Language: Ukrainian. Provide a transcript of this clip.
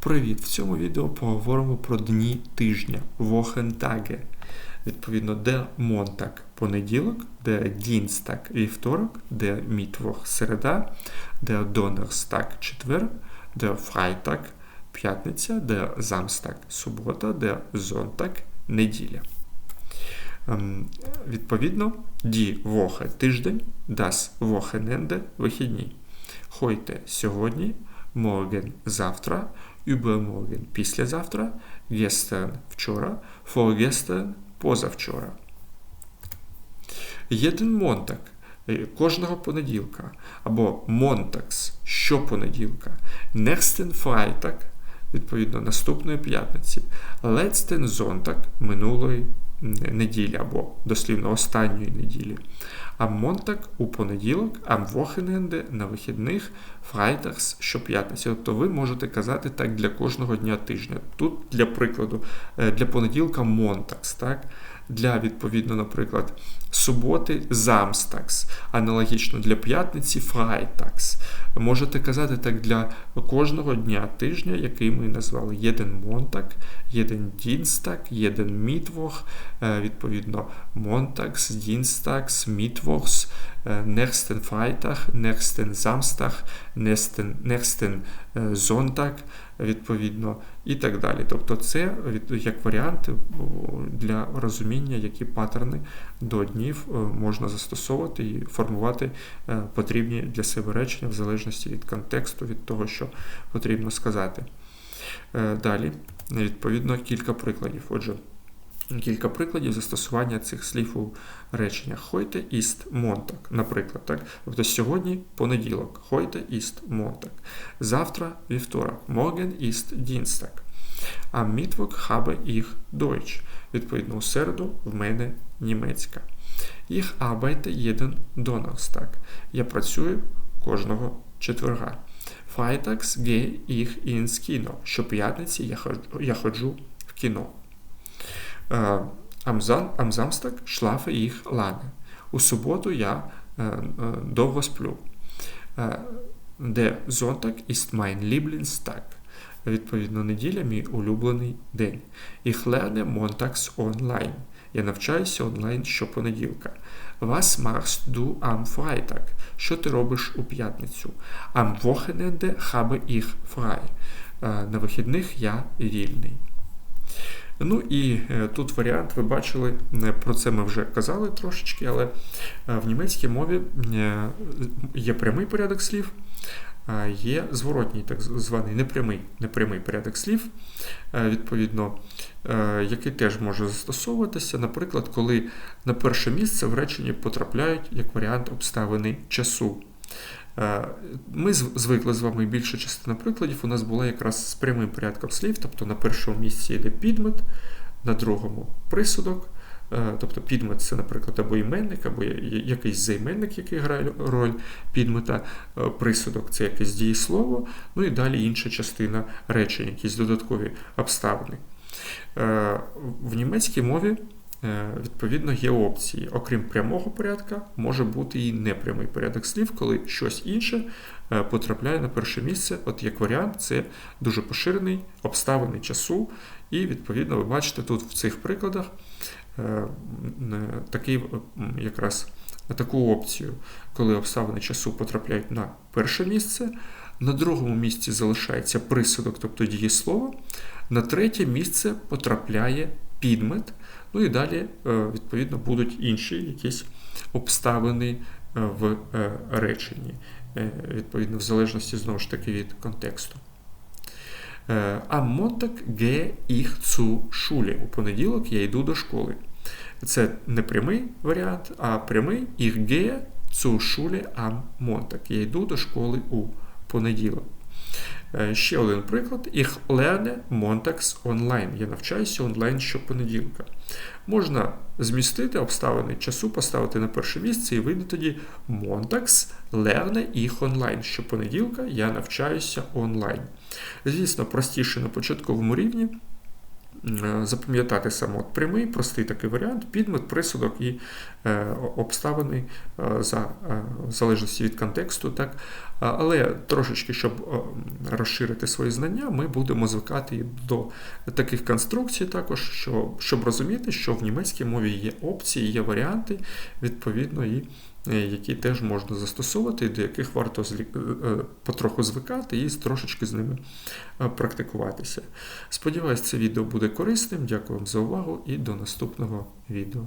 Привіт! В цьому відео поговоримо про дні тижня Вохентаге. Відповідно, де Монтак понеділок, де Дінстак вівторок, де Мітвох середа, де Донерстак четвер, де Фрайтак п'ятниця, де Замстак субота, де Зонтак неділя. Ем, відповідно, ді Вохе тиждень, дас Вохененде вихідні. Хойте сьогодні, Морген завтра, übermorgen післязавтра, gestern вчора, vorgestern позавчора. Єдин Монтак кожного понеділка або Монтакс щопонеділка, Нехстен Фрайтак, відповідно, наступної п'ятниці, Лецтен Зонтак минулої неділі або дослівно останньої неділі. А Монтак у понеділок, а Вохененде на вихідних, Фрайтакс щоп'ятниці. Тобто ви можете казати так для кожного дня тижня. Тут, для прикладу, е, для понеділка Монтакс. так? Для, відповідно, наприклад, суботи замстакс, аналогічно для п'ятниці фрайтакс. Можете казати так для кожного дня тижня, який ми назвали єден Монтак, єден Дінстак, єден Мітвох, е, відповідно, Монтакс, Дінстакс, Мітвохс, Нехстен Фрайтах, Нехстен Замстах, Нехстен Зонтак, відповідно, і так далі. Тобто, це як варіант для розуміння, які паттерни до днів е, можна застосовувати і формувати е, потрібні для себе речення в залежності від контексту, від того, що потрібно сказати. Е, далі, відповідно, кілька прикладів. Отже, Кілька прикладів застосування цих слів у реченнях. Хойте іст монтак, наприклад. так? Тобто сьогодні понеділок. Хойте іст монтак. Завтра вівторок. Morgen іст дінстак. А мітвок хабе їх Deutsch. Відповідно, у середу в мене німецька. Їх arbeite jeden Donnerstag. Я працюю кожного четверга. Freitags gehe ich ins Kino. Щоп'ятниці я ходжу в кіно. Samstag schlafe ich lange. У суботу я довго сплю. Der Sonntag ist mein Lieblingstag. Відповідно, неділя мій улюблений день. Ich lerne montags online. Я навчаюся онлайн щопонеділка. Was machst du am Freitag? Що ти робиш у п'ятницю? Am Wochenende habe ich frei. На вихідних я вільний. Ну і е, тут варіант, ви бачили, е, про це ми вже казали трошечки, але е, в німецькій мові є прямий порядок слів, є зворотній, так званий непрямий непрямий порядок слів, відповідно, який теж може застосовуватися, наприклад, коли на перше місце в реченні потрапляють як варіант обставини часу. Е, ми звикли з вами більша частина прикладів. У нас була якраз з прямим порядком слів, тобто на першому місці йде підмет, на другому присудок. Е, тобто підмет це, наприклад, або іменник, або якийсь займенник, який грає роль підмета, е, присудок це якесь дієслово, ну і далі інша частина речень, якісь додаткові обставини. В німецькій мові відповідно, є опції. Окрім прямого порядка, може бути і непрямий порядок слів, коли щось інше е, потрапляє на перше місце. От як варіант, це дуже поширений обставини часу. І, відповідно, ви бачите тут в цих прикладах е, такий якраз таку опцію, коли обставини часу потрапляють на перше місце. На другому місці залишається присудок, тобто дієслово. На третє місце потрапляє підмет. Ну і далі, е, відповідно, будуть інші якісь обставини е, в е, реченні, відповідно, в залежності знову ж таки від контексту. А Монтак ге їх цу шулі. У понеділок я йду до школи. Це не прямий варіант, а прямий їх ге цу шулі ам Монтак. Я йду до школи у понеділок. Е, ще один приклад. Ich lerne montags online. Я навчаюся онлайн щопонеділка. Можна змістити обставини часу, поставити на перше місце і вийде тоді montags lerne ich online. Щопонеділка я навчаюся онлайн. Звісно, простіше на початковому рівні. Е, запам'ятати саме от прямий, простий такий варіант, підмет, присудок і е, обставини е, за в залежності від контексту. Так? Але трошечки, щоб розширити свої знання, ми будемо звикати до таких конструкцій також, що, щоб розуміти, що в німецькій мові є опції, є варіанти, відповідно, і які теж можна застосовувати, і до яких варто е, е, потроху звикати і трошечки з ними е, практикуватися. Сподіваюсь, це відео буде корисним. Дякую вам за увагу і до наступного відео.